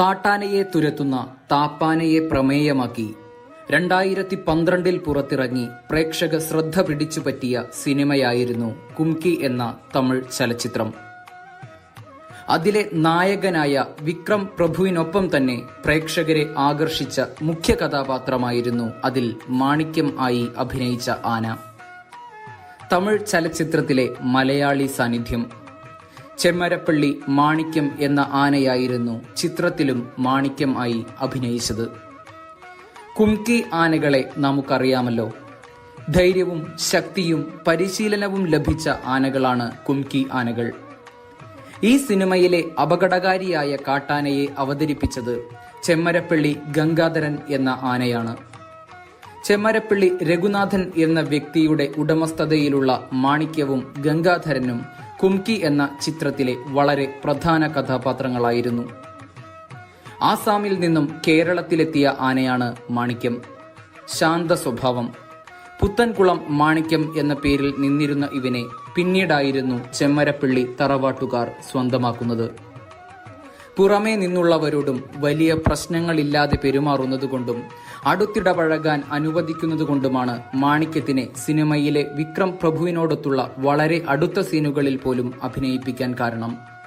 കാട്ടാനയെ തുരത്തുന്ന താപ്പാനയെ പ്രമേയമാക്കി. രണ്ടായിരത്തി പന്ത്രണ്ടിൽ പുറത്തിറങ്ങി പ്രേക്ഷക ശ്രദ്ധ പിടിച്ചു പറ്റിയ സിനിമയായിരുന്നു കുംകി എന്ന തമിഴ് ചലച്ചിത്രം. അതിലെ നായകനായ വിക്രം പ്രഭുവിനൊപ്പം തന്നെ പ്രേക്ഷകരെ ആകർഷിച്ച മുഖ്യ കഥാപാത്രമായിരുന്നു അതിൽ മാണിക്യം ആയി അഭിനയിച്ച ആന. തമിഴ് ചലച്ചിത്രത്തിലെ മലയാളി സാന്നിധ്യം ചെമ്മരപ്പള്ളി മാണിക്യം എന്ന ആനയായിരുന്നു ചിത്രത്തിലും മാണിക്യം ആയി അഭിനയിച്ചത്. കുംകി ആനകളെ നമുക്കറിയാമല്ലോ. ധൈര്യവും ശക്തിയും പരിശീലനവും ലഭിച്ച ആനകളാണ് കുംകി ആനകൾ. ഈ സിനിമയിലെ അപകടകാരിയായ കാട്ടാനയെ അവതരിപ്പിച്ചത് ചെമ്മരപ്പള്ളി ഗംഗാധരൻ എന്ന ആനയാണ്. ചെമ്മരപ്പള്ളി രഘുനാഥൻ എന്ന വ്യക്തിയുടെ ഉടമസ്ഥതയിലുള്ള മാണിക്യവും ഗംഗാധരനും കുംകി എന്ന ചിത്രത്തിലെ വളരെ പ്രധാന കഥാപാത്രങ്ങളായിരുന്നു. ആസാമിൽ നിന്നും കേരളത്തിലെത്തിയ ആനയാണ് മാണിക്യം. ശാന്ത സ്വഭാവം. പുത്തൻകുളം മാണിക്യം എന്ന പേരിൽ നിന്നിരുന്ന ഇവനെ പിന്നീടായിരുന്നു ചെമ്മരപ്പള്ളി തറവാട്ടുകാർ സ്വന്തമാക്കുന്നത്. പുറമേ നിന്നുള്ളവരോടും വലിയ പ്രശ്നങ്ങളില്ലാതെ പെരുമാറുന്നതുകൊണ്ടും അടുത്തിടപഴകാൻ അനുവദിക്കുന്നതുകൊണ്ടുമാണ് മാണിക്യത്തിനെ സിനിമയിലെ വിക്രം പ്രഭുവിനോടൊത്തുള്ള വളരെ അടുത്ത സീനുകളിൽ പോലും അഭിനയിപ്പിക്കാൻ കാരണം.